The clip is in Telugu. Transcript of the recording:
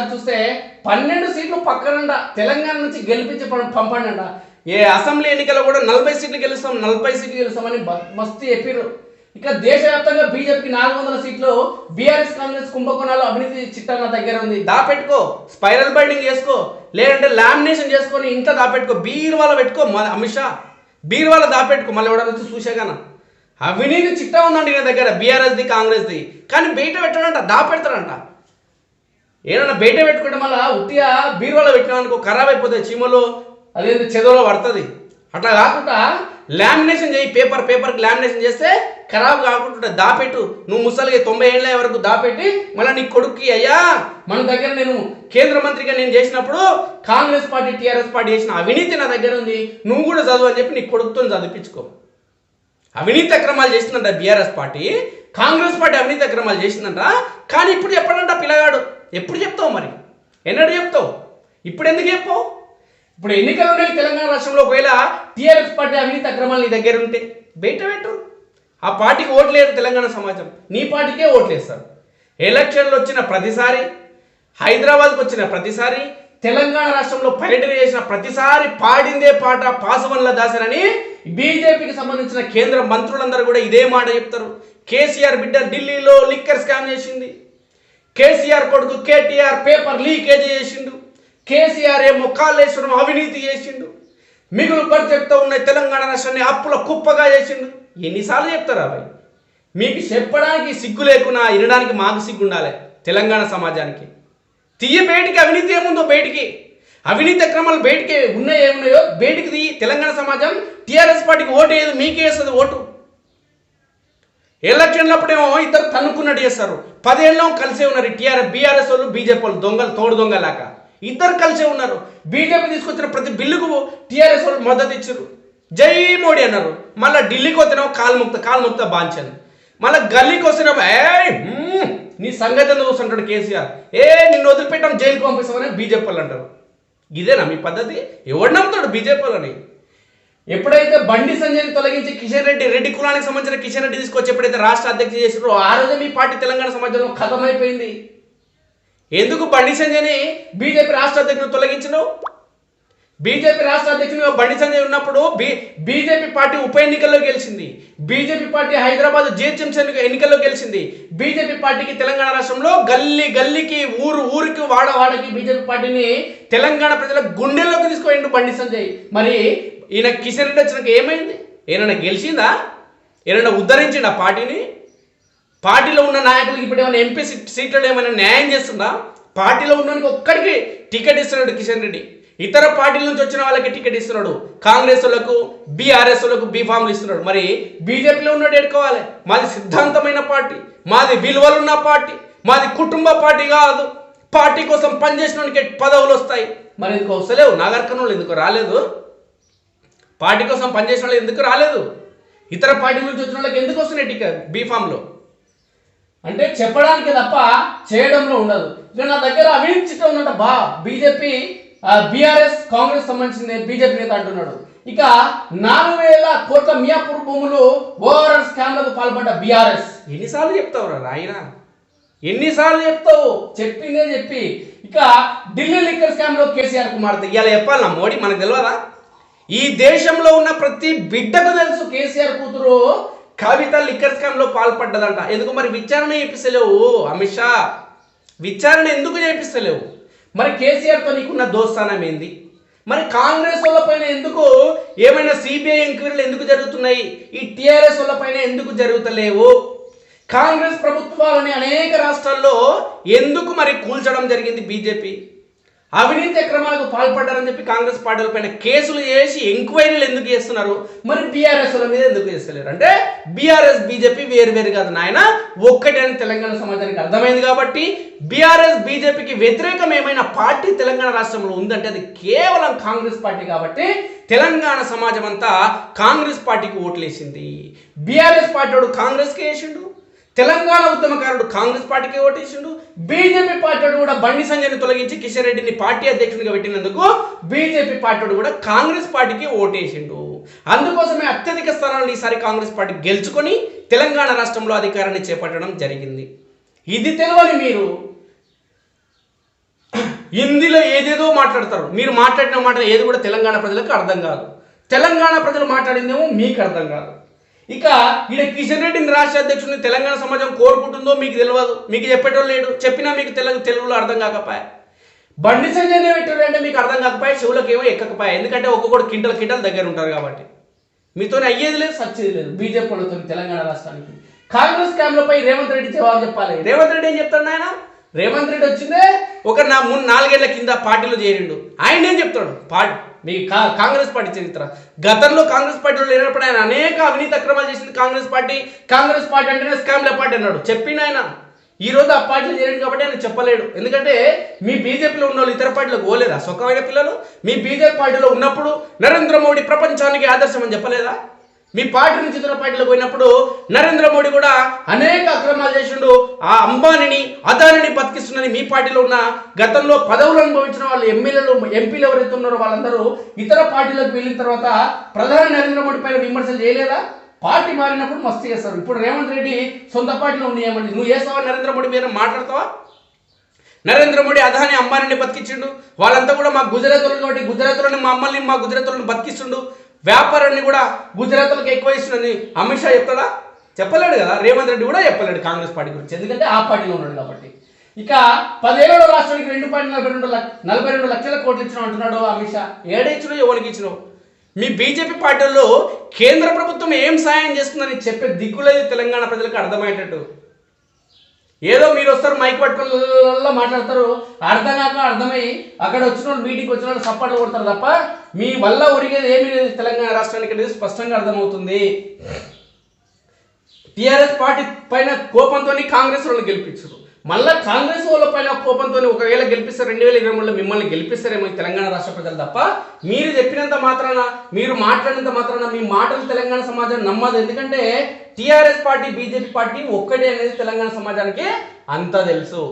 ఒకసారి చూస్తే పన్నెండు సీట్లు పక్కనండ తెలంగాణ నుంచి గెలిపించి పంపండి ఏ అసెంబ్లీ ఎన్నికల్లో కూడా నలభై సీట్లు గెలుస్తాం నలభై సీట్లు గెలుస్తామని మస్తు చెప్పారు ఇక దేశవ్యాప్తంగా బీజేపీకి నాలుగు వందల సీట్లు బీఆర్ఎస్ కాంగ్రెస్ కుంభకోణాలు అవినీతి చిట్టా నా దగ్గర ఉంది. దాపెట్టుకో స్పైరల్ బైండింగ్ చేసుకో. లేదంటే లామినేషన్ చేసుకొని ఇంట్లో దాపెట్టుకో. బీర్వాల పెట్టుకో అమిత్ షా. బీర్వాల దాపెట్టుకో. మళ్ళీ ఎవడన్నా వచ్చి చూసేగాన అవినీతి చిట్టా ఉందండి నా దగ్గర బీఆర్ఎస్ది కాంగ్రెస్ది. కానీ బయట పెట్టడంట దాపెడతాడంట. ఏదైనా బయట పెట్టుకుంటే వల్ల ఉట్టిగా బీరువాలో పెట్టినానుకో ఖరాబ్ అయిపోతే చీమలో అదేంటి చెదవలో పడుతుంది. అట్లా కాకుండా లామినేషన్ చేయి పేపర్ పేపర్కి లామినేషన్ చేస్తే ఖరాబ్ కాకుండా దాపెట్టు. నువ్వు ముసలిగా తొంభై ఏళ్ళ వరకు దాపెట్టి మళ్ళీ నీ కొడుక్కి అయ్యా మన దగ్గర నేను కేంద్ర మంత్రిగా నేను చేసినప్పుడు కాంగ్రెస్ పార్టీ టీఆర్ఎస్ పార్టీ చేసిన అవినీతి నా దగ్గర ఉంది. నువ్వు కూడా చదువు అని చెప్పి నీ కొడుకుతో చదివించుకో. అవినీతి అక్రమాలు చేసిందంట బీఆర్ఎస్ పార్టీ. కాంగ్రెస్ పార్టీ అవినీతి అక్రమాలు చేసిందంట. కానీ ఇప్పుడు చెప్పడంట పిల్లగాడు ఎప్పుడు చెప్తావు మరి? ఎన్నడు చెప్తావు? ఇప్పుడు ఎందుకు చెప్పావు? ఇప్పుడు ఎన్నికలు ఉన్నాయి తెలంగాణ రాష్ట్రంలో ఒకవేళ టీఆర్ఎస్ పార్టీ అవినీతి అక్రమాలు నీ దగ్గర ఉంటే బయట పెట్టు. ఆ పార్టీకి ఓట్లేరు తెలంగాణ సమాజం. నీ పార్టీకే ఓట్లేస్తారు ఎలక్షన్లు వచ్చిన ప్రతిసారి హైదరాబాద్కి వచ్చిన ప్రతిసారి తెలంగాణ రాష్ట్రంలో పర్యటన చేసిన ప్రతిసారి పాడిందే పాట పాసవన్ల దాసరని బీజేపీకి సంబంధించిన కేంద్ర మంత్రులందరూ కూడా ఇదే మాట చెప్తారు. కేసీఆర్ బిడ్డ ఢిల్లీలో లిక్కర్ స్కామ్ చేసింది. కేసీఆర్ కొడుకు కేటీఆర్ పేపర్ లీకేజ్ చేసిండు. కేసీఆర్ ఏమో కాళేశ్వరం అవినీతి చేసిండు. మిగులు బడ్జెట్తో ఉన్న తెలంగాణ రాష్ట్రాన్ని అప్పుల కుప్పగా చేసిండు. ఎన్నిసార్లు చెప్తారా అవి మీకు చెప్పడానికి సిగ్గు లేకున్నా వినడానికి మాకు సిగ్గు ఉండాలి తెలంగాణ సమాజానికి. తీయ బయటికి అవినీతి ఏముందో బయటికి? అవినీతి అక్రమాలు బయటికి ఉన్నాయో ఏమున్నాయో బయటికి తీయి తెలంగాణ సమాజం టీఆర్ఎస్ పార్టీకి ఓటు వేయదు మీకే వేస్తుంది ఓటు. ఎలక్షన్లప్పుడేమో ఇద్దరు తన్నుకున్నట్టు చేస్తారు. పదేళ్ళం కలిసే ఉన్నారు టీఆర్ బీఆర్ఎస్ వాళ్ళు బీజేపీ వాళ్ళు దొంగలు తోడు దొంగలాగా. ఇద్దరు కలిసే ఉన్నారు. బీజేపీ తీసుకొచ్చిన ప్రతి బిల్లుకు టీఆర్ఎస్ వాళ్ళు మద్దతు ఇచ్చారు. జై మోడీ అన్నారు. మళ్ళీ ఢిల్లీకి వస్తేనేమో కాలుముక్త కాలుముక్త బాంచాను. మళ్ళీ గల్లీకి వస్తేనేమో ఏ నీ సంగతి ఎందుకు చూస్తుంటాడు కేసీఆర్? ఏ నిన్ను వదిలిపెట్టాం జైలుకి పంపిస్తామని బీజేపీ వాళ్ళు అంటారు. ఇదేనా మీ పద్ధతి? ఎవడు నమ్ముతాడు బీజేపీ వాళ్ళని? ఎప్పుడైతే బండి సంజయ్ని తొలగించి కిషన్ రెడ్డి రెడ్డి కులానికి సంబంధించిన కిషన్ రెడ్డి తీసుకొచ్చి ఎప్పుడైతే రాష్ట్ర అధ్యక్ష చేసినారో ఆ రోజే మీ పార్టీ తెలంగాణ సమాజంలో ఖతమైపోయింది. ఎందుకు బండి సంజయ్ని బీజేపీ రాష్ట్ర అధ్యక్షుడు తొలగించను? బీజేపీ రాష్ట్ర అధ్యక్షుడు బండి సంజయ్ ఉన్నప్పుడు బీ బీజేపీ పార్టీ ఉప ఎన్నికల్లో గెలిచింది. బీజేపీ పార్టీ హైదరాబాద్ జిహెచ్ఎంసీ ఎన్నికల్లో గెలిచింది. బీజేపీ పార్టీకి తెలంగాణ రాష్ట్రంలో గల్లీ గల్లీకి ఊరు ఊరికి వాడ వాడకి బీజేపీ పార్టీని తెలంగాణ ప్రజల గుండెల్లోకి తీసుకుపోయిండు బండి సంజయ్. మరి ఈయన కిషన్ రెడ్డి వచ్చినాక ఏమైంది? ఏమైనా గెలిచిందా? ఏమైనా ఉద్ధరించిందా పార్టీని? పార్టీలో ఉన్న నాయకులకి ఇప్పుడు ఏమైనా ఎంపీ సీట్ సీట్లలో ఏమైనా న్యాయం చేస్తుందా? పార్టీలో ఉన్నవానికి ఒక్కడికి టికెట్ ఇస్తున్నాడు కిషన్ రెడ్డి. ఇతర పార్టీల నుంచి వచ్చిన వాళ్ళకి టికెట్ ఇస్తున్నాడు. కాంగ్రెస్ వాళ్ళకు బీఆర్ఎస్ వాళ్ళకు బీఫామ్లు ఇస్తున్నాడు. మరి బీజేపీలో ఉన్నాడు ఎడుకోవాలి మాది సిద్ధాంతమైన పార్టీ. మాది విలువలున్న పార్టీ. మాది కుటుంబ పార్టీ కాదు. పార్టీ కోసం పనిచేసిన పదవులు వస్తాయి. మరి ఎందుకు వస్తలేవు నాగర్కర్నూలు ఎందుకు రాలేదు? పార్టీ కోసం పనిచేసిన వాళ్ళు ఎందుకు రాలేదు? ఇతర పార్టీ నుంచి వచ్చిన వాళ్ళకి ఎందుకు వస్తున్నాయి టికెట్ బీఫామ్లో అంటే చెప్పడానికి తప్ప చేయడంలో ఉండదు. ఇక నా దగ్గర అవినీతి చిట్టం ఉందంట బా బీజేపీ బీఆర్ఎస్ కాంగ్రెస్ సంబంధించింది బీజేపీ నేత అంటున్నాడు. ఇక నాలుగు వేల కోట్ల మియాపూర్ భూములు ఓవరాల్ స్కామ్లకు పాల్పడ్డ బీఆర్ఎస్. ఎన్నిసార్లు చెప్తావు రాయన ఎన్నిసార్లు చెప్తావు? చెప్పిందే చెప్పి. ఇక ఢిల్లీ లిక్కర్ స్కామ్లో కేసీఆర్ కుమార్తె. ఇవాళ చెప్పాలన్నా మోడీ మనకు తెలియదా ఈ దేశంలో ఉన్న ప్రతి బిడ్డకు తెలుసు కేసీఆర్ కూతురు కవిత లిక్కర్ స్కామ్లో పాల్పడ్డదంట. ఎందుకు మరి విచారణ చేపిస్తలేవు? అమిత్ షా విచారణ ఎందుకు చేపిస్తలేవు? మరి కేసీఆర్తో నీకున్న దోస్తానం ఏంది? మరి కాంగ్రెస్ వాళ్ళపైన ఎందుకు ఏమైనా సిబిఐ ఎంక్వైరీలు ఎందుకు జరుగుతున్నాయి? ఈ టిఆర్ఎస్ వాళ్ళపైన ఎందుకు జరుగుతలేవు? కాంగ్రెస్ ప్రభుత్వాలని అనేక రాష్ట్రాల్లో ఎందుకు మరి కూల్చడం జరిగింది బీజేపీ? అవినీతి అక్రమాలకు పాల్పడ్డారని చెప్పి కాంగ్రెస్ పార్టీల పైన కేసులు చేసి ఎంక్వైరీలు ఎందుకు చేస్తున్నారు? మరి బీఆర్ఎస్ మీద ఎందుకు చేస్తలేరు? అంటే బీఆర్ఎస్ బీజేపీ వేరు వేరు కాదు నాయన. ఒక్కటే అని తెలంగాణ సమాజానికి అర్థమైంది కాబట్టి బీఆర్ఎస్ బీజేపీకి వ్యతిరేకం ఏమైనా పార్టీ తెలంగాణ రాష్ట్రంలో ఉందంటే అది కేవలం కాంగ్రెస్ పార్టీ కాబట్టి తెలంగాణ సమాజం అంతా కాంగ్రెస్ పార్టీకి ఓట్లేసింది. బీఆర్ఎస్ పార్టీ వాడు కాంగ్రెస్కి వేసిండు. తెలంగాణ ఉద్యమకారుడు కాంగ్రెస్ పార్టీకి ఓటేసిండు. బీజేపీ పార్టీ కూడా బండి సంజయ్ని తొలగించి కిషన్ రెడ్డిని పార్టీ అధ్యక్షుడిగా పెట్టినందుకు బీజేపీ పార్టీ వాడు కూడా కాంగ్రెస్ పార్టీకి ఓటేసిండు. అందుకోసమే అత్యధిక స్థానాలను ఈసారి కాంగ్రెస్ పార్టీ గెలుచుకొని తెలంగాణ రాష్ట్రంలో అధికారాన్ని చేపట్టడం జరిగింది. ఇది తెలియని మీరు హిందీలో ఏదేదో మాట్లాడతారు. మీరు మాట్లాడిన మాట ఏది కూడా తెలంగాణ ప్రజలకు అర్థం కాదు. తెలంగాణ ప్రజలు మాట్లాడిందేమో మీకు అర్థం కాదు. ఇక ఈడ కిషన్ రెడ్డిని రాష్ట్ర అధ్యక్షుడిని తెలంగాణ సమాజం కోరుకుంటుందో మీకు తెలియదు. మీకు చెప్పేటోళ్ళు లేడు. చెప్పినా మీకు తెలుగు తెలుగులో అర్థం కాకపోయా? బండి సంజయ్ పెట్టారు అంటే మీకు అర్థం కాకపోయా? చెవులకు ఏమో ఎక్కకపోయా? ఎందుకంటే ఒక్కొక్కడు కింటల కింటల దగ్గర ఉంటారు కాబట్టి. మీతో అయ్యేది లేదు సచ్చేది లేదు. బీజేపీ వాళ్ళతో తెలంగాణ రాష్ట్రానికి. కాంగ్రెస్ క్యాంప్లపై రేవంత్ రెడ్డి జవాబు చెప్పాలి. రేవంత్ రెడ్డి ఏం చెప్తాడు ఆయన రేవంత్ రెడ్డి వచ్చిందే ఒక నా మూడు నాలుగేళ్ళ కింద పార్టీలో చేరిండు. ఆయన ఏం చెప్తాడు? పార్టీ మీ కా- కాంగ్రెస్ పార్టీ చరిత్ర. గతంలో కాంగ్రెస్ పార్టీలో లేనప్పుడు ఆయన అనేక అవినీతి అక్రమాలు చేసింది కాంగ్రెస్ పార్టీ. కాంగ్రెస్ పార్టీ అంటేనే స్కామ్ల పార్టీ అన్నాడు. చెప్పిండు ఆయన. ఈ రోజు ఆ పార్టీలు చేరాడు కాబట్టి ఆయన చెప్పలేడు. ఎందుకంటే మీ బీజేపీలో ఉన్న వాళ్ళు ఇతర పార్టీలకు పోలేదా? సుఖమైన పిల్లలు? మీ బీజేపీ పార్టీలో ఉన్నప్పుడు నరేంద్ర మోడీ ప్రపంచానికి ఆదర్శం అని చెప్పలేదా? మీ పార్టీ నుంచి ఇతర పార్టీలో పోయినప్పుడు నరేంద్ర మోడీ కూడా అనేక అక్రమాలు చేసిండు. ఆ అంబానీని అదానిని బతికిస్తున్నది మీ పార్టీలో ఉన్న గతంలో పదవులు అనుభవించిన వాళ్ళు ఎమ్మెల్యేలు ఎంపీలు ఎవరైతే ఉన్నారో వాళ్ళందరూ ఇతర పార్టీలకు వెళ్ళిన తర్వాత ప్రధాని నరేంద్ర మోడీ పైన విమర్శలు చేయలేదా? పార్టీ మారినప్పుడు మస్తు చేస్తారు. ఇప్పుడు రేవంత్ రెడ్డి సొంత పార్టీలో ఉన్నాయమండి. నువ్వు చేస్తావా నరేంద్ర మోడీ మీద మాట్లాడతావా? నరేంద్ర మోడీ అదాని అంబానీని బతికించిండు వాళ్ళంతా కూడా మా గుజరాత్లో కాబట్టి గుజరాత్లోని మా అమ్మల్ని మా గుజరాత్లను బతికిస్తుండు. వ్యాపారాన్ని కూడా గుజరాత్లకు ఎక్కువ ఇస్తుందని అమిత్ షా చెప్తాడా? చెప్పలేడు కదా. రేవంత్ రెడ్డి కూడా చెప్పలేడు కాంగ్రెస్ పార్టీ గురించి. ఎందుకంటే ఆ పార్టీలో ఉన్నాడు కాబట్టి. ఇక పదిహేడవ రాష్ట్రానికి రెండు పాయింట్ నలభై రెండు నలభై రెండు లక్షల కోట్లు ఇచ్చిన అంటున్నాడు అమిత్ షా. ఏడిచ్చినావు ఎవరికి ఇచ్చినావు? మీ బీజేపీ పార్టీల్లో కేంద్ర ప్రభుత్వం ఏం సాయం చేస్తుందని చెప్పే దిక్కులేదు తెలంగాణ ప్రజలకు అర్థమయ్యేటట్టు. ఏదో మీరు వస్తారు మైక్ పట్టుకుని మాట్లాడతారు. అర్థం కాక అర్థమై అక్కడ వచ్చిన వాళ్ళు మీటింగ్కి వచ్చిన వాళ్ళు సపోర్ట్లు కొడతారు తప్ప మీ వల్ల ఉరిగేది ఏమీ లేదు. తెలంగాణ రాష్ట్రానికి అనేది స్పష్టంగా అర్థమవుతుంది. టీఆర్ఎస్ పార్టీ పైన కోపంతో కాంగ్రెస్ వాళ్ళని గెలిపించారు. మళ్ళా కాంగ్రెస్ వాళ్ళ పైన కోపంతో ఒకవేళ గెలిపిస్తారు రెండు వేల ఇరవై మూడులో మిమ్మల్ని గెలిపిస్తారేమో తెలంగాణ రాష్ట్ర ప్రజలు తప్ప మీరు చెప్పినంత మాత్రాన మీరు మాట్లాడినంత మాత్రాన మీ మాటలు తెలంగాణ సమాజం నమ్మదు. ఎందుకంటే టిఆర్ఎస్ పార్టీ బీజేపీ పార్టీ ఒక్కటే అనేది తెలంగాణ సమాజానికి అంతా తెలుసు.